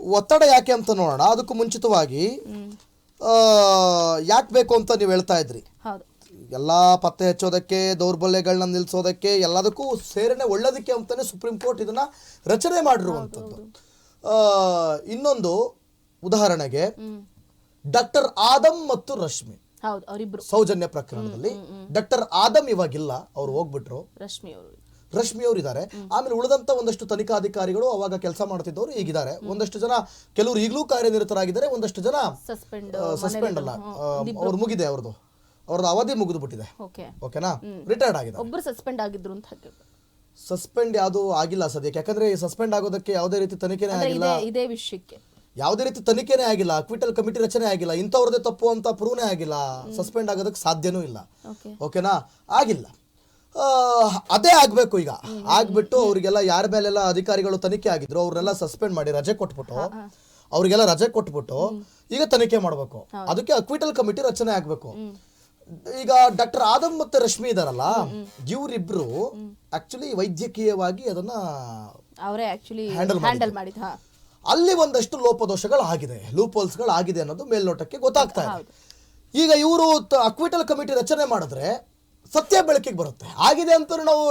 ಒತ್ತಡ ಯಾಕೆ ಅಂತ ನೋಡೋಣ. ಅದಕ್ಕೂ ಮುಂಚಿತವಾಗಿ ಯಾಕೆ ಬೇಕು ಅಂತ ನೀವು ಹೇಳ್ತಾ ಇದ್ರಿ. ಎಲ್ಲ ಪತ್ತೆ ಹಚ್ಚೋದಕ್ಕೆ ದೌರ್ಬಲ್ಯಗಳನ್ನ ನಿಲ್ಲಿಸೋದಕ್ಕೆ ಎಲ್ಲದಕ್ಕೂ ಸೇರಣೆ ಒಳ್ಳೇದಕ್ಕೆ ಅಂತಾನೆ ಸುಪ್ರೀಂ ಕೋರ್ಟ್ ಇದನ್ನ ರಚನೆ ಮಾಡಿರುವಂಥದ್ದು. ಇನ್ನೊಂದು ಉದಾಹರಣೆಗೆ ಡಾಕ್ಟರ್ ಆದಮ್ ಮತ್ತು ರಶ್ಮಿ. ಸೌಜನ್ಯ ಪ್ರಕರಣದಲ್ಲಿ ಡಾಕ್ಟರ್ ಆದಮ್ ಇವಾಗಿಲ್ಲ ಅವ್ರು ಹೋಗ್ಬಿಟ್ರು. ರಶ್ಮಿ ಅವರು. ರಶ್ಮಿ ಅವರು ಇದ್ದಾರೆ ಆಮೇಲೆ ಉಳಿದಂತ ಒಂದಷ್ಟು ತನಿಖಾಧಿಕಾರಿಗಳು ಅವಾಗ ಕೆಲಸ ಮಾಡುತ್ತಿದ್ದವರು ಈಗಿದ್ದಾರೆ. ಒಂದಷ್ಟು ಜನ ಕೆಲವರು ಈಗಲೂ ಕಾರ್ಯನಿರತರಾಗಿದ್ದಾರೆ ಒಂದಷ್ಟು ಜನ ಸಸ್ಪೆಂಡ್ ಅಲ್ಲ ಅವ್ರು ಮುಗಿದೆ ಅವ್ರದ್ದು ಅವ್ರದ್ದು ಅವಧಿ ಮುಗಿದು ಬಿಟ್ಟಿದೆ ಓಕೆ ಓಕೆನಾ ರಿಟೈರ್ಡ್ ಆಗಿದೆ ಒಬ್ಬರು ಸಸ್ಪೆಂಡ್ ಆಗಿದ್ರು ಅಂತ ಸಸ್ಪೆಂಡ್ ಯಾವುದು ಆಗಿಲ್ಲ ಸದ್ಯಕ್ಕೆ. ಯಾಕಂದ್ರೆ ಸಸ್ಪೆಂಡ್ ಆಗೋದಕ್ಕೆ ಯಾವುದೇ ರೀತಿ ತನಿಖೆನೇ ಆಗಿಲ್ಲ. ಇದೇ ವಿಷಯಕ್ಕೆ. ಯಾವುದೇ ರೀತಿ ತನಿಖೆನೇ ಆಗಿಲ್ಲ. ಕ್ವಿಟಲ್ ಕಮಿಟಿ ರಚನೆ ಆಗಿಲ್ಲ. ಇಂಥವ್ರದೇ ತಪ್ಪು ಅಂತ ಪ್ರೂವ್ನೇ ಆಗಿಲ್ಲ. ಸಸ್ಪೆಂಡ್ ಆಗೋದಕ್ಕೆ ಸಾಧ್ಯನೂ ಇಲ್ಲ. ಓಕೆ ಓಕೆನಾ ಆಗಿಲ್ಲ. ಅದೇ ಆಗ್ಬೇಕು ಈಗ. ಆಗ್ಬಿಟ್ಟು ಅವರಿಗೆಲ್ಲ ಯಾರ ಮೇಲೆಲ್ಲ ಅಧಿಕಾರಿಗಳು ತನಿಖೆ ಆಗಿದ್ರು ಅವ್ರನ್ನೆಲ್ಲ ಸಸ್ಪೆಂಡ್ ಮಾಡಿ ರಜೆ ಕೊಟ್ಬಿಟ್ಟು ಅವ್ರಿಗೆಲ್ಲ ರಜೆ ಕೊಟ್ಬಿಟ್ಟು ಈಗ ತನಿಖೆ ಮಾಡಬೇಕು. ಅದಕ್ಕೆ ಅಕ್ವಿಟಲ್ ಕಮಿಟಿ ರಚನೆ ಆಗ್ಬೇಕು. ಈಗ ಡಾಕ್ಟರ್ ಆದಮ್ ಮತ್ತೆ ರಶ್ಮಿ ಇದಾರಲ್ಲ ಇವರಿಬ್ರು ಆಕ್ಚುಲಿ ವೈದ್ಯಕೀಯವಾಗಿ ಅದನ್ನ ಅವರೇ ಆಕ್ಚುಲಿ ಹ್ಯಾಂಡಲ್ ಮಾಡಿದ ಅಲ್ಲಿ ಒಂದಷ್ಟು ಲೋಪದೋಷಗಳು ಆಗಿದೆ. ಲೂಪೋಲ್ಸ್ಗಳು ಆಗಿದೆ ಅನ್ನೋದು ಮೇಲ್ನೋಟಕ್ಕೆ ಗೊತ್ತಾಗ್ತಾ ಇದೆ. ಈಗ ಇವರು ಅಕ್ವಿಟಲ್ ಕಮಿಟಿ ರಚನೆ ಮಾಡಿದ್ರೆ ಸತ್ಯ ಬೆಳಕಿಗೆ ಬರುತ್ತೆ. ಆಗಿದೆ ಅಂತ ನಾವು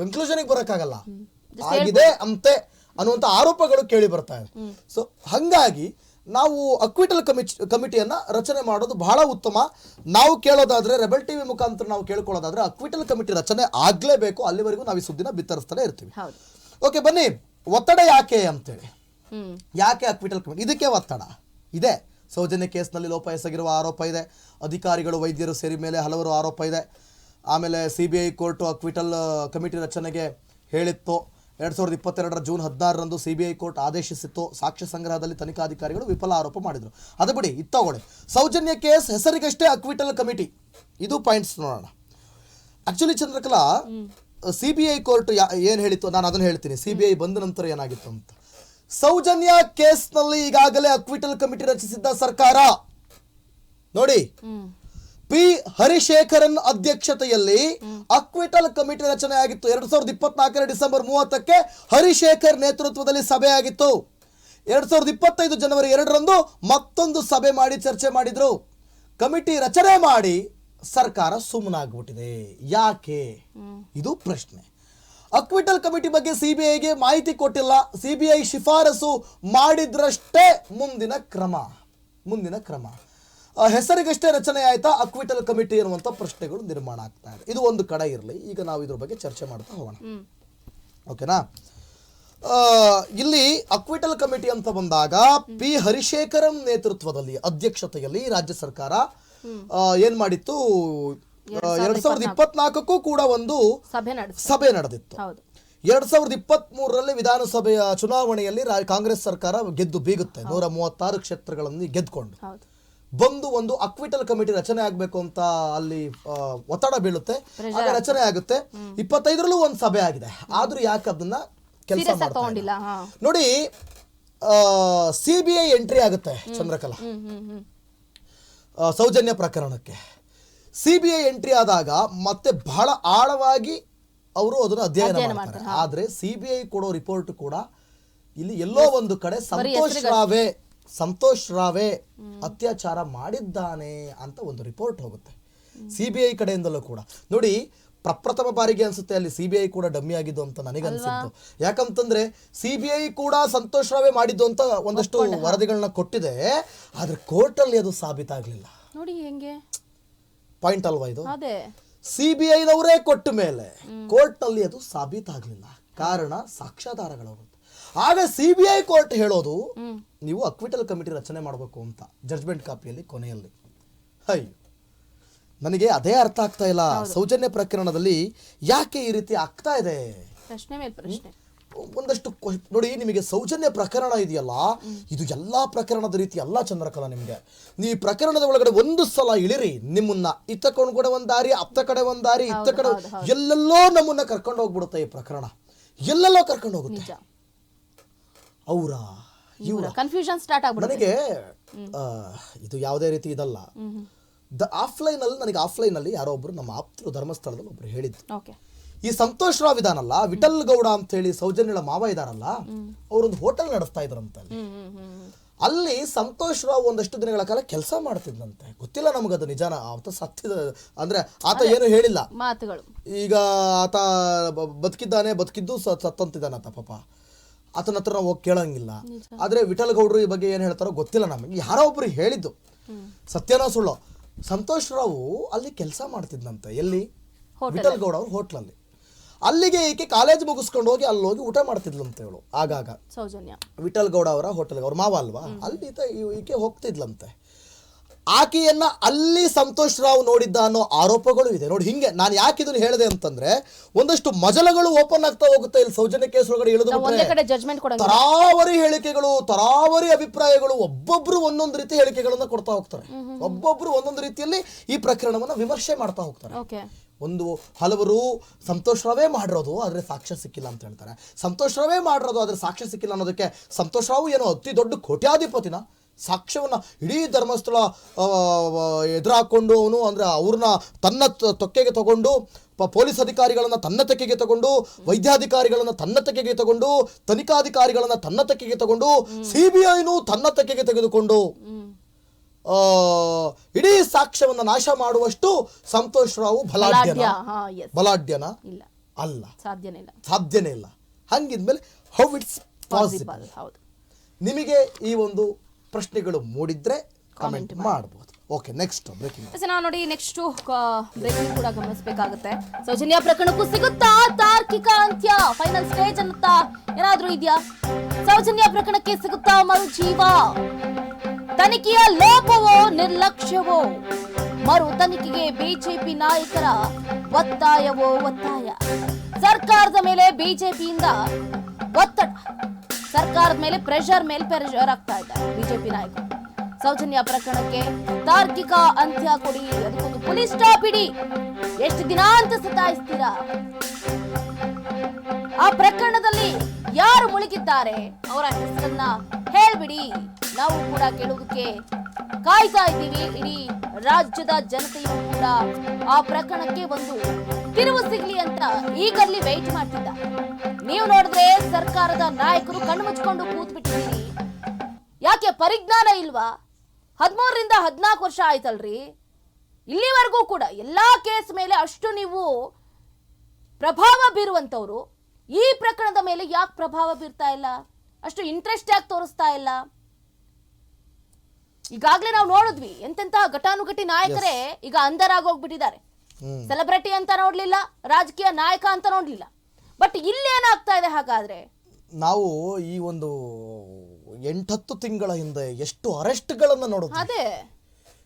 ಕನ್ಕ್ಲೂಷನ್ಗೆ ಬರೋಕ್ಕಾಗಲ್ಲ. ಆಗಿದೆ ಅಂತೆ ಅನ್ನುವಂತ ಆರೋಪಗಳು ಕೇಳಿ ಬರ್ತಾ ಇದೆ. ಸೊ ಹಂಗಾಗಿ ನಾವು ಅಕ್ವಿಟಲ್ ಕಮಿಟಿ ಕಮಿಟಿಯನ್ನ ರಚನೆ ಮಾಡೋದು ಬಹಳ ಉತ್ತಮ. ನಾವು ಕೇಳೋದಾದ್ರೆ ರೆಬಲ್ ಟಿವಿ ಮುಖಾಂತರ ನಾವು ಕೇಳ್ಕೊಳ್ಳೋದಾದ್ರೆ ಅಕ್ವಿಟಲ್ ಕಮಿಟಿ ರಚನೆ ಆಗ್ಲೇಬೇಕು. ಅಲ್ಲಿವರೆಗೂ ನಾವು ಈ ಸುದ್ದಿನ ಬಿತ್ತರಿಸ್ತಾನೆ ಇರ್ತೀವಿ. ಓಕೆ ಬನ್ನಿ. ಒತ್ತಡ ಯಾಕೆ ಅಂತೇಳಿ. ಯಾಕೆ ಅಕ್ವಿಟಲ್ ಕಮಿಟಿ ಇದಕ್ಕೆ ಒತ್ತಡ? ಇದೆ. ಸೌಜನ್ಯ ಕೇಸ್ನಲ್ಲಿ ಲೋಪ ಎಸಗಿರುವ ಆರೋಪ ಇದೆ. ಅಧಿಕಾರಿಗಳು ವೈದ್ಯರು ಸೇರಿ ಮೇಲೆ ಹಲವರು ಆರೋಪ ಇದೆ. ಆಮೇಲೆ C B I court acquittal committee ರಚನೆಗೆ ಹೇಳಿತ್ತು. ಎರಡು ಸಾವಿರದ ಇಪ್ಪತ್ತೆರಡರ ಜೂನ್ ಹದಿನಾರರಂದು ಸಿ ಬಿ ಐ ಕೋರ್ಟ್ ಆದೇಶಿಸಿತ್ತು. ಸಾಕ್ಷ್ಯ ಸಂಗ್ರಹದಲ್ಲಿ ತನಿಖಾಧಿಕಾರಿಗಳು ವಿಫಲ ಆರೋಪ ಮಾಡಿದರು. ಅದು ಬಿಡಿ ಇತ್ತಗೊಳ್ಳಿ ಸೌಜನ್ಯ ಕೇಸ್ ಹೆಸರಿಗಷ್ಟೇ ಅಕ್ವಿಟಲ್ ಕಮಿಟಿ. ಇದು ಪಾಯಿಂಟ್ಸ್ ನೋಡೋಣ. Actually Chandrakala C B I court ಏನು ಹೇಳಿತ್ತು? ನಾನು ಅದನ್ನು ಹೇಳ್ತೀನಿ. ಸಿ ಬಿ ಐ ಬಂದ ನಂತರ ಏನಾಗಿತ್ತು ಅಂತ. ಸೌಜನ್ಯ ಕೇಸ್ನಲ್ಲಿ ಈಗಾಗಲೇ ಅಕ್ವಿಟಲ್ ಕಮಿಟಿ ರಚಿಸಿದ್ದ ಸರ್ಕಾರ. ನೋಡಿ. ಪಿ. ಹರಿಶೇಖರನ್ ಅಧ್ಯಕ್ಷತೆಯಲ್ಲಿ ಅಕ್ವಿಟಲ್ ಕಮಿಟಿ ರಚನೆ ಆಗಿತ್ತು. ಎರಡ್ ಸಾವಿರದ ಇಪ್ಪತ್ನಾಲ್ಕರ ಡಿಸೆಂಬರ್ ಮೂವತ್ತಕ್ಕೆ ಹರಿಶೇಖರ್ ನೇತೃತ್ವದಲ್ಲಿ ಸಭೆ ಆಗಿತ್ತು. ಎರಡ್ ಸಾವಿರದ ಇಪ್ಪತ್ತೈದು ಜನವರಿ ಎರಡರಂದು ಮತ್ತೊಂದು ಸಭೆ ಮಾಡಿ ಚರ್ಚೆ ಮಾಡಿದ್ರು. ಕಮಿಟಿ ರಚನೆ ಮಾಡಿ ಸರ್ಕಾರ ಸುಮ್ಮನಾಗ್ಬಿಟ್ಟಿದೆ. ಯಾಕೆ? ಇದು ಪ್ರಶ್ನೆ. ಅಕ್ವಿಟಲ್ ಕಮಿಟಿ ಬಗ್ಗೆ ಸಿಬಿಐಗೆ ಮಾಹಿತಿ ಕೊಟ್ಟಿಲ್ಲ. ಸಿಬಿಐ ಶಿಫಾರಸು ಮಾಡಿದ್ರಷ್ಟೇ ಮುಂದಿನ ಕ್ರಮ. ಮುಂದಿನ ಕ್ರಮ. ಹೆಸರಿಗಷ್ಟೇ ರಚನೆ ಆಯ್ತಾ? ಅಕ್ವಿಟಲ್ ಕಮಿಟಿ ಅನ್ನುವಂಥ ಪ್ರಶ್ನೆಗಳು ನಿರ್ಮಾಣ ಆಗ್ತಾ ಇದೆ. ಇದು ಒಂದು ಕಡೆ ಇರಲಿ. ಈಗ ನಾವು ಇದ್ರ ಬಗ್ಗೆ ಚರ್ಚೆ ಮಾಡ್ತಾ ಹೋಗೋಣ. ಓಕೆನಾ ಆ, ಇಲ್ಲಿ ಅಕ್ವಿಟಲ್ ಕಮಿಟಿ ಅಂತ ಬಂದಾಗ ಪಿ. ಹರಿಶೇಖರಂ ನೇತೃತ್ವದಲ್ಲಿ ಅಧ್ಯಕ್ಷತೆಯಲ್ಲಿ ರಾಜ್ಯ ಸರ್ಕಾರ ಏನ್ ಮಾಡಿತ್ತು? ಎರಡ್ ಸಾವಿರದ ಇಪ್ಪತ್ನಾಲ್ಕಕ್ಕೂ ಕೂಡ ಒಂದು ಸಭೆ ನಡೆದಿತ್ತು. ಎರಡ್ ಸಾವಿರದ ಇಪ್ಪತ್ತ್ ಮೂರರಲ್ಲಿ ವಿಧಾನಸಭೆಯ ಚುನಾವಣೆಯಲ್ಲಿ ಕಾಂಗ್ರೆಸ್ ಸರ್ಕಾರ ಗೆದ್ದು ಬೀಗುತ್ತೆ. ನೂರ ಮೂವತ್ತಾರು ಕ್ಷೇತ್ರಗಳಲ್ಲಿ ಗೆದ್ಕೊಂಡು. ಹೌದು. ಬಂದು ಒಂದು ಅಕ್ವಿಟಲ್ ಕಮಿಟಿ ರಚನೆ ಆಗಬೇಕು ಅಂತ ಅಲ್ಲಿ ಒತ್ತಡ ಬೀಳುತ್ತೆ. ಆಗ ರಚನೆ ಆಗುತ್ತೆ. ಇಪ್ಪತ್ತೈದರಲ್ಲೂ ಒಂದು ಸಭೆ ಆಗಿದೆ. ಆದ್ರೂ ಯಾಕೆ ಅದನ್ನ ಕೆಲಸ? ತಗೊಂಡಿಲ್ಲ ನೋಡಿ ಸಿ ಬಿ ಐ ಎಂಟ್ರಿ ಆಗುತ್ತೆ ಚಂದ್ರಕಲಾ. ಸೌಜನ್ಯ ಪ್ರಕರಣಕ್ಕೆ. ಸಿ ಬಿ ಐ ಎಂಟ್ರಿ ಆದಾಗ ಮತ್ತೆ ಬಹಳ ಆಳವಾಗಿ ಅವರು ಅದನ್ನು ಅಧ್ಯಯನ ಮಾಡ್ತಾರೆ. ಆದ್ರೆ ಸಿ ಬಿ ಐ ಕೊಡೋ ರಿಪೋರ್ಟ್ ಕೂಡ ಇಲ್ಲಿ ಎಲ್ಲೋ ಒಂದು ಕಡೆ ಸಂತೋಷ್ ರಾವೆ ಸಂತೋಷ್ ರಾವೆ ಅತ್ಯಾಚಾರ ಮಾಡಿದ್ದಾನೆ ಅಂತ ಒಂದು ರಿಪೋರ್ಟ್ ಹೋಗುತ್ತೆ. ಸಿ ಬಿ ಐ ಕಡೆಯಿಂದಲೂ ಕೂಡ. ನೋಡಿ ಪ್ರಪ್ರಥಮ ಬಾರಿಗೆ ಅನ್ಸುತ್ತೆ ಅಲ್ಲಿ ಸಿ ಬಿ ಐ ಕೂಡ ಡಮ್ಮಿ ಆಗಿದ್ದು ಅಂತ ನನಗೆ ಅನ್ಸುತ್ತೆ ಯಾಕಂತಂದ್ರೆ ಸಿ ಬಿ ಐ ಕೂಡ ಸಂತೋಷ್ ರಾವೆ ಮಾಡಿದ್ದು ಅಂತ ಒಂದಷ್ಟು ವರದಿಗಳನ್ನ ಕೊಟ್ಟಿದೆ ಆದ್ರೆ ಕೋರ್ಟಲ್ಲಿ ಅದು ಸಾಬೀತಾಗ್ಲಿಲ್ಲ. ನೋಡಿ ಹೆಂಗೆ? ಪಾಯಿಂಟ್ ಅಲ್ವಾ ಇದು? ಸಿ ಬಿ ಐನವರೇ ಕೊಟ್ಟ ಮೇಲೆ ಕೋರ್ಟ್ ಅಲ್ಲಿ ಅದು ಸಾಬೀತಾಗ್ಲಿಲ್ಲ. ಕಾರಣ ಸಾಕ್ಷ್ಯಾಧಾರಗಳು ಆಗ ಸಿ ಬಿ ಐ ಕೋರ್ಟ್ ಹೇಳೋದು ನೀವು ಅಕ್ವಿಟಲ್ ಕಮಿಟಿ ರಚನೆ ಮಾಡಬೇಕು ಅಂತ ಜಡ್ಜ್ಮೆಂಟ್ ಕಾಪಿಯಲ್ಲಿ ಕೊನೆಯಲ್ಲಿ. ಹೈ ನನಗೆ ಅದೇ ಅರ್ಥ ಆಗ್ತಾ ಇಲ್ಲ. ಸೌಜನ್ಯ ಪ್ರಕರಣದಲ್ಲಿ ಯಾಕೆ ಈ ರೀತಿ ಆಗ್ತಾ ಇದೆ? ಪ್ರಶ್ನೆ ಮೇಲೆ ಪ್ರಶ್ನೆ. ಒಂದಷ್ಟು ನೋಡಿ ನಿಮಗೆ ಸೌಜನ್ಯ ಪ್ರಕರಣ ಇದೆಯಲ್ಲ ಇದು ಎಲ್ಲಾ ಪ್ರಕರಣದ ರೀತಿ ಅಲ್ಲ ಚಂದ್ರಕಲಾ ನಿಮಗೆ. ನೀವು ಈ ಪ್ರಕರಣದ ಒಳಗಡೆ ಒಂದು ಸಲ ಇಳಿರಿ ನಿಮ್ಮನ್ನ ಇತ್ತ ಕಡೆ ಒಂದ್ ದಾರಿ ಅತ್ತ ಕಡೆ ಒಂದ್ ದಾರಿ ಇತ್ತ ಕಡೆ ಎಲ್ಲೆಲ್ಲೋ ನಮ್ಮನ್ನ ಕರ್ಕೊಂಡು ಹೋಗ್ಬಿಡುತ್ತೆ ಈ ಪ್ರಕರಣ. ಎಲ್ಲೆಲ್ಲೋ ಕರ್ಕೊಂಡು ಹೋಗುತ್ತೆ. ಅವರ? ಇವರ? ಕನ್ಫ್ಯೂಷನ್ ಸ್ಟಾರ್ಟ್ ಆಗ್ಬಿಡುತ್ತೆ. ನನಗೆ ಇದು ಯಾವುದೇ ರೀತಿ ಇದಲ್ಲ. ದ ಆಫ್ಲೈನ್ ಅಲ್ಲಿ ನನಗೆ ಆಫ್ಲೈನ್ ಅಲ್ಲಿ ಯಾರೋ ಒಬ್ರು ನಮ್ಮ ಆಪ್ತರು ಧರ್ಮಸ್ಥಳದಲ್ಲಿ ಒಬ್ರು ಹೇಳಿದ್ರು. ಓಕೆ. ಈ ಸಂತೋಷ್ ರಾವ್ ಇದಾನಲ್ಲ ವಿಠಲ್ ಗೌಡ ಅಂತ ಹೇಳಿ ಸೌಜನ್ಯಳ ಮಾವ ಇದಾರಲ್ಲ ಅವರೊಂದು ಹೋಟೆಲ್ ನಡೆಸ್ತಾ ಇದ್ರಂತ ಅಲ್ಲಿ. ಸಂತೋಷ್ ರಾವ್ ಒಂದಷ್ಟು ದಿನಗಳ ಕಾಲ ಕೆಲಸ ಮಾಡ್ತಿದ್ದಂತೆ ಗೊತ್ತಿಲ್ಲ ನಮಗದು ನಿಜಾನ ಆತ ಸತ್ತಿದ ಅಂದ್ರೆ ಆತ ಏನು ಹೇಳಿಲ್ಲ. ಮಾತುಗಳು. ಈಗ ಆತ ಬದುಕಿದ್ದಾನೆ ಬದುಕಿದ್ದು ಸತ್ತಂತಿದ್ದಾನೆ ಆತ ಪಾಪ. ಆತನ ಹತ್ರ ನಾವು ಹೋಗಿ ಕೇಳಂಗಿಲ್ಲ. ಆದ್ರೆ ವಿಠಲ್ ಗೌಡ್ರು ಈ ಬಗ್ಗೆ ಏನು ಹೇಳ್ತಾರೋ ಗೊತ್ತಿಲ್ಲ ನಮಗೆ. ಯಾರೋ ಒಬ್ರು ಹೇಳಿದ್ದು. ಸತ್ಯನೋ ಸುಳ್ಳು. ಸಂತೋಷ್ ರಾವು ಅಲ್ಲಿ ಕೆಲಸ ಮಾಡ್ತಿದ್ನಂತೆ. ಎಲ್ಲಿ? ವಿಠಲ್ ಗೌಡ ಅವ್ರ ಹೋಟ್ಲಲ್ಲಿ ಅಲ್ಲಿಗೆ ಈಕೆ ಕಾಲೇಜ್ ಮುಗಿಸ್ಕೊಂಡು ಹೋಗಿ ಅಲ್ಲಿ ಹೋಗಿ ಊಟ ಮಾಡ್ತಿದ್ಲಂತೆ ಹೇಳು ಆಗಾಗ. ಸೌಜನ್ಯ. ವಿಠಲ್ ಗೌಡ ಅವರ ಹೋಟೆಲ್ಗೆ ಅವ್ರ ಮಾವ ಅಲ್ವಾ? ಅಲ್ಲಿ ಈತ- ಈಕೆ ಹೋಗ್ತಿದ್ಲಂತೆ. ಆಕೆಯನ್ನ ಅಲ್ಲಿ ಸಂತೋಷ್ ರಾವ್ ನೋಡಿದ್ದ ಅನ್ನೋ ಆರೋಪಗಳು ಇದೆ. ನೋಡಿ ಹಿಂಗೆ ನಾನು ಯಾಕೆ ಇದನ್ನು ಹೇಳಿದೆ ಅಂತಂದ್ರೆ ಒಂದಷ್ಟು ಮಜಲಗಳು ಓಪನ್ ಆಗ್ತಾ ಹೋಗುತ್ತೆ. ಇಲ್ಲಿ ಸೌಜನ್ಯ ಕೇಸ್ ಒಳಗಡೆ ಇಳಿದು ತರಾವರಿ ಹೇಳಿಕೆಗಳು ತರಾವರಿ ಅಭಿಪ್ರಾಯಗಳು ಒಬ್ಬೊಬ್ರು ಒಂದೊಂದು ರೀತಿ ಹೇಳಿಕೆಗಳನ್ನ ಕೊಡ್ತಾ ಹೋಗ್ತಾರೆ. ಒಬ್ಬೊಬ್ರು ಒಂದೊಂದು ರೀತಿಯಲ್ಲಿ ಈ ಪ್ರಕರಣವನ್ನ ವಿಮರ್ಶೆ ಮಾಡ್ತಾ ಹೋಗ್ತಾರೆ. ಒಂದು ಹಲವರು ಸಂತೋಷ್ ರಾವೇ ಮಾಡಿರೋದು ಆದರೆ ಸಾಕ್ಷ್ಯ ಸಿಕ್ಕಿಲ್ಲ ಅಂತ ಹೇಳ್ತಾರೆ. ಸಂತೋಷ್ ರಾವೇ ಮಾಡಿರೋದು ಆದರೆ ಸಾಕ್ಷ್ಯ ಸಿಕ್ಕಿಲ್ಲ ಅನ್ನೋದಕ್ಕೆ ಸಂತೋಷ್ ರಾವು ಏನೋ ಅತಿ ದೊಡ್ಡ ಕೋಟ್ಯಾಧಿಪತಿನ? ಸಾಕ್ಷ್ಯವನ್ನ ಇಡೀ ಧರ್ಮಸ್ಥಳ ಎದುರಾಕೊಂಡು ಅವನು ಅಂದ್ರೆ ಅವ್ರನ್ನ ತನ್ನ ತೊಕ್ಕೆಗೆ ತಗೊಂಡು ಪ- ಪೊಲೀಸ್ ಅಧಿಕಾರಿಗಳನ್ನು ತನ್ನ ತೆಕ್ಕೆಗೆ ತಗೊಂಡು ವೈದ್ಯಾಧಿಕಾರಿಗಳನ್ನು ತನ್ನ ತೆಕ್ಕೆಗೆ ತಗೊಂಡು ತನಿಖಾಧಿಕಾರಿಗಳನ್ನು ತನ್ನ ತೆಕ್ಕೆಗೆ ತಗೊಂಡು ಸಿ ಬಿ ಐನು ತನ್ನ ತೆಕ್ಕೆಗೆ ತೆಗೆದುಕೊಂಡು ಆ, ಇಡೀ ಸಾಕ್ಷ್ಯವನ್ನ ನಾಶ ಮಾಡುವಷ್ಟು ಸಂತೋಷ್ ರಾವ್ ಬಲಾಢ್ಯನ. ಬಲಾಢ್ಯ ಬಲಾಢ್ಯನ? ಅಲ್ಲ. ಸಾಧ್ಯನೇ ಇಲ್ಲ. ಸಾಧ್ಯನೇ ಇಲ್ಲ. ಹಂಗಿದ್ಮೇಲೆ ಹೌ ಇಟ್ಸ್ ಪಾಸಿಬಲ್ ನಿಮಗೆ ಈ ಒಂದು ಪ್ರಶ್ನೆಗಳು ಮೂಡಿದ್ರೆ ಕಾಮೆಂಟ್ ಮಾಡಬಹುದು ಓಕೆ ನೆಕ್ಸ್ಟ್ ಬ್ರೇಕಿಂಗ್ ನಾವು ನೋಡಿ ನೆಕ್ಸ್ಟ್ ಬ್ರೇಕಿಂಗ್ ಕೂಡ ಗಮನಿಸಬೇಕಾಗುತ್ತೆ. ಸೌಜನ್ಯ ಪ್ರಕರಣಕ್ಕೂ ಸಿಗುತ್ತಾ? ತಾರ್ಕಿಕ ಅಂತ್ಯ? ಫೈನಲ್ ಸ್ಟೇಜ್ ಅನ್ನುತ್ತಾ? ಏನಾದ್ರೂ ಇದೆಯಾ? ಸೌಜನ್ಯ ಪ್ರಕರಣಕ್ಕೆ ಸಿಗುತ್ತಾ ಮರುಜೀವ? ತನಿಖೆಯ ಲೋಪವೋ ನಿರ್ಲಕ್ಷ್ಯವೋ? ಮರು ತನಿಖೆಗೆ ಬಿಜೆಪಿ ನಾಯಕರ ಒತ್ತಾಯವೋ ಒತ್ತಾಯ? ಸರ್ಕಾರದ ಮೇಲೆ ಬಿಜೆಪಿಯಿಂದ ಒತ್ತಡ. ಸರ್ಕಾರದ ಮೇಲೆ ಪ್ರೆಷರ್ ಮೇಲೆ ಪ್ರೆಷರ್ ಆಗ್ತಾ ಇದ್ದಾರೆ ಬಿಜೆಪಿ ನಾಯಕರು. ಸೌಜನ್ಯ ಪ್ರಕರಣಕ್ಕೆ ತಾರ್ಕಿಕ ಅಂತ್ಯ ಕೊಡಿ ಅದಕ್ಕೊಂದು ಪೊಲೀಸ್ ಸ್ಟಾಪ್ ಇಡಿ. ಎಷ್ಟು ದಿನ ಅಂತ ಸತಾಯಿಸ್ತೀರಾ? ಆ ಪ್ರಕರಣದಲ್ಲಿ ಯಾರು ಮುಳುಗಿದ್ದಾರೆ? ಅವರ ಹೆಸರನ್ನ ಹೇಳ್ಬಿಡಿ. ನಾವು ಕೂಡ ಕೇಳುವುದಕ್ಕೆ ಕಾಯ್ತಾ ಇದ್ದೀವಿ. ಇಡೀ ರಾಜ್ಯದ ಜನತೆಯು ಕೂಡ ಆ ಪ್ರಕರಣಕ್ಕೆ ಒಂದು ತಿರುವು ಸಿಗ್ಲಿ ಅಂತ ಈಗಲ್ಲಿ ವೆಯ್ಟ್ ಮಾಡ್ತಿದ್ದ. ನೀವು ನೋಡಿದ್ರೆ ಸರ್ಕಾರದ ನಾಯಕರು ಕಣ್ಣು ಮುಚ್ಕೊಂಡು ಕೂತ್ ಬಿಟ್ಟಿದ್ದೀರಿ ಯಾಕೆ ಪರಿಜ್ಞಾನ ಇಲ್ವಾ? ಹದಿಮೂರರಿಂದ ಹದಿನಾಲ್ಕು ವರ್ಷ ಆಯ್ತಲ್ರಿ? ಇಲ್ಲಿವರೆಗೂ ಕೂಡ ಎಲ್ಲಾ ಕೇಸ್ ಮೇಲೆ ಅಷ್ಟು ನೀವು ಪ್ರಭಾವ ಬೀರುವಂಥವ್ರು. ಈ ಪ್ರಕರಣದ ಮೇಲೆ ಯಾಕೆ ಪ್ರಭಾವ ಬೀರ್ತಾ ಇಲ್ಲ? ಅಷ್ಟು ಇಂಟ್ರೆಸ್ಟ್ ಯಾಕೆ ತೋರಿಸ್ತಾ ಇಲ್ಲ? ಈಗಾಗ್ಲೇ ನಾವು ನೋಡಿದ್ವಿ ಎಂತೆಂತಹ ಘಟಾನುಘಟಿ ನಾಯಕರೇ ಈಗ ಅಂಧರಾಗೋಗ್ಬಿಟ್ಟಿದ್ದಾರೆ ಸೆಲೆಬ್ರಿಟಿ ಅಂತ ನೋಡ್ಲಿಲ್ಲ ರಾಜಕೀಯ ನಾಯಕ ಅಂತ ನೋಡ್ಲಿಲ್ಲ. ಬಟ್ ಇಲ್ಲಿ ಏನಾಗ್ತಾ ಇದೆ ಹಾಗಾದ್ರೆ? ನಾವು ಈ ಒಂದು ಎಂಟತ್ತು ತಿಂಗಳ ಹಿಂದೆ ಎಷ್ಟು ಅರೆಸ್ಟ್ಗಳನ್ನ ನೋಡಿದ್ವಿ. ಅದೇ.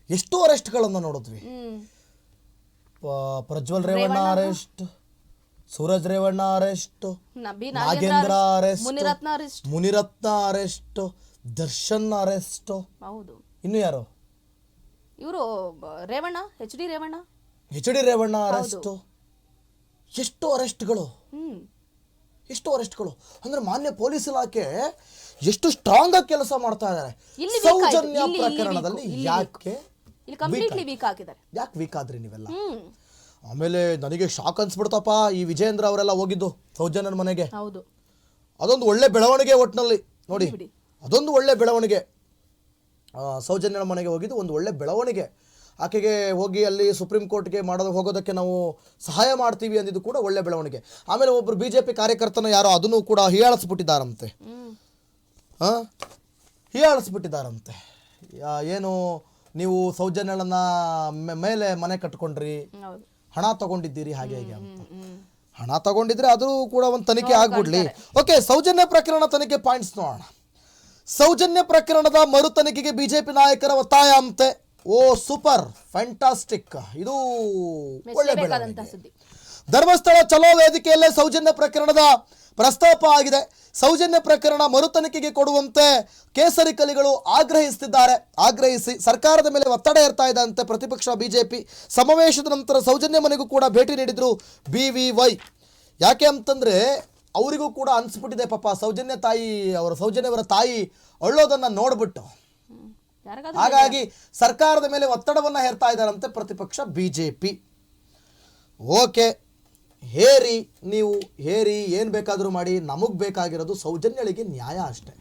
ಎಷ್ಟು ಅರೆಸ್ಟ್ಗಳನ್ನ ನೋಡಿದ್ವಿ. ಹ್ಮ್. ಪ- Prajwal Revanna arrest Suraj Revanna arrest Nagendra arrest Munirathna arrest. Munirathna arrest Darshan arrest. ಹೌದು. ಇನ್ನು ಯಾರು? ಇವರು Revanna H D Revanna? H D Revanna arrest. ಎಷ್ಟು ಅರೆಸ್ಟ್ಗಳು. ಎಷ್ಟು ಅರೆಸ್ಟ್ಗಳು. ಅಂದ್ರೆ ಮಾನ್ಯ ಪೊಲೀಸ್ ಇಲಾಖೆ ಎಷ್ಟು ಸ್ಟ್ರಾಂಗ್ ಆಗಿ ಕೆಲಸ ಮಾಡ್ತಾ ಇದ್ದಾರೆ. ಸೌಜನ್ಯ ಪ್ರಕರಣದಲ್ಲಿ ಯಾಕೆ ಯಾಕೆ ವೀಕ್ ಆದ್ರಿ ನೀವೆಲ್ಲ? ಆಮೇಲೆ ನನಗೆ ಶಾಕ್ ಅನ್ಸ್ಬಿಡ್ತಪ್ಪ ಈ ವಿಜಯೇಂದ್ರ ಅವರೆಲ್ಲ ಹೋಗಿದ್ದು ಸೌಜನ್ಯನ ಮನೆಗೆ. ಅದೊಂದು ಒಳ್ಳೆ ಬೆಳವಣಿಗೆ ಒಟ್ಟಿನಲ್ಲಿ ನೋಡಿ ಅದೊಂದು ಒಳ್ಳೆ ಬೆಳವಣಿಗೆ. ಸೌಜನ್ಯನ ಮನೆಗೆ ಹೋಗಿದ್ದು ಒಂದು ಒಳ್ಳೆ ಬೆಳವಣಿಗೆ. ಆಕೆಗೆ ಹೋಗಿ ಅಲ್ಲಿ ಸುಪ್ರೀಂ ಕೋರ್ಟ್ಗೆ ಮಾಡೋದು ಹೋಗೋದಕ್ಕೆ ನಾವು ಸಹಾಯ ಮಾಡ್ತೀವಿ ಅಂದಿದ್ದು ಕೂಡ ಒಳ್ಳೆ ಬೆಳವಣಿಗೆ. ಆಮೇಲೆ ಒಬ್ಬರು ಬಿ ಜೆ ಪಿ ಕಾರ್ಯಕರ್ತನ ಯಾರೋ ಅದನ್ನು ಕೂಡ ಹೀಯಾಳಿಸ್ಬಿಟ್ಟಿದ್ದಾರಂತೆ. ಹಾಂ? ಹೀಯಾಳಿಸ್ಬಿಟ್ಟಿದ್ದಾರಂತೆ. ಏನು ನೀವು ಸೌಜನ್ಯಗಳನ್ನ ಮೇಲೆ ಮನೆ ಕಟ್ಕೊಂಡ್ರಿ. ಹಣ ತಗೊಂಡಿದ್ದೀರಿ ಹಾಗೆ ಹೇಗೆ ಅಂತ. ಹಣ ತಗೊಂಡಿದ್ರೆ ಅದು ಕೂಡ ಒಂದು ತನಿಖೆ ಆಗ್ಬಿಡ್ಲಿ. ಓಕೆ ಸೌಜನ್ಯ ಪ್ರಕರಣ ತನಿಖೆ ಪಾಯಿಂಟ್ಸ್ ನೋಡೋಣ. ಸೌಜನ್ಯ ಪ್ರಕರಣದ ಮರು ತನಿಖೆಗೆ ಬಿಜೆಪಿ ನಾಯಕರ ಒತ್ತಾಯ ಅಂತೆ. ಓ ಸೂಪರ್ ಫ್ಯಾಂಟಾಸ್ಟಿಕ್. ಇದು ಒಳ್ಳೆ ಮೆಚ್ಚಲೇಬೇಕಾದಂತ ಬೆಳವಣಿಗೆ ಸುದ್ದಿ. ಧರ್ಮಸ್ಥಳ ಚಲೋ ವೇದಿಕೆಯಲ್ಲೇ ಸೌಜನ್ಯ ಪ್ರಕರಣದ ಪ್ರಸ್ತಾಪ ಆಗಿದೆ. ಸೌಜನ್ಯ ಪ್ರಕರಣ ಮರುತನಿಖೆಗೆ ಕೊಡುವಂತೆ ಕೇಸರಿ ಕಲಿಗಳು ಆಗ್ರಹಿಸುತ್ತಿದ್ದಾರೆ ಆಗ್ರಹಿಸಿ ಸರ್ಕಾರದ ಮೇಲೆ ಒತ್ತಡ ಇರ್ತಾ ಇದೆ ಅಂತೆ ಪ್ರತಿಪಕ್ಷ ಬಿಜೆಪಿ. ಸಮಾವೇಶದ ನಂತರ ಸೌಜನ್ಯ ಮನೆಗೂ ಕೂಡ ಭೇಟಿ ನೀಡಿದ್ರು ಬಿ ವಿ ವೈ. ಯಾಕೆ ಅಂತಂದ್ರೆ ಅವರಿಗೂ ಕೂಡ ಅನ್ಸ್ಬಿಟ್ಟಿದೆ ಪಾಪ ಸೌಜನ್ಯ ತಾಯಿ ಅವರ ಸೌಜನ್ಯವರ ತಾಯಿ ಅಳ್ಳೋದನ್ನ ನೋಡ್ಬಿಟ್ಟು. ಹಾಗಾಗಿ ಸರ್ಕಾರದ ಮೇಲೆ ಒತ್ತಡವನ್ನ ಹೇರ್ತಾ ಇದ್ದಾರಂತೆ ಪ್ರತಿಪಕ್ಷ ಬಿಜೆಪಿ. ಓಕೆ ಹೇರಿ ನೀವು ಹೇರಿ ಏನ್ ಬೇಕಾದರೂ ಮಾಡಿ ನಮಗ್ ಬೇಕಾಗಿರೋದು ಸೌಜನ್ಯಳಿಗೆ ನ್ಯಾಯ ಅಷ್ಟೇ.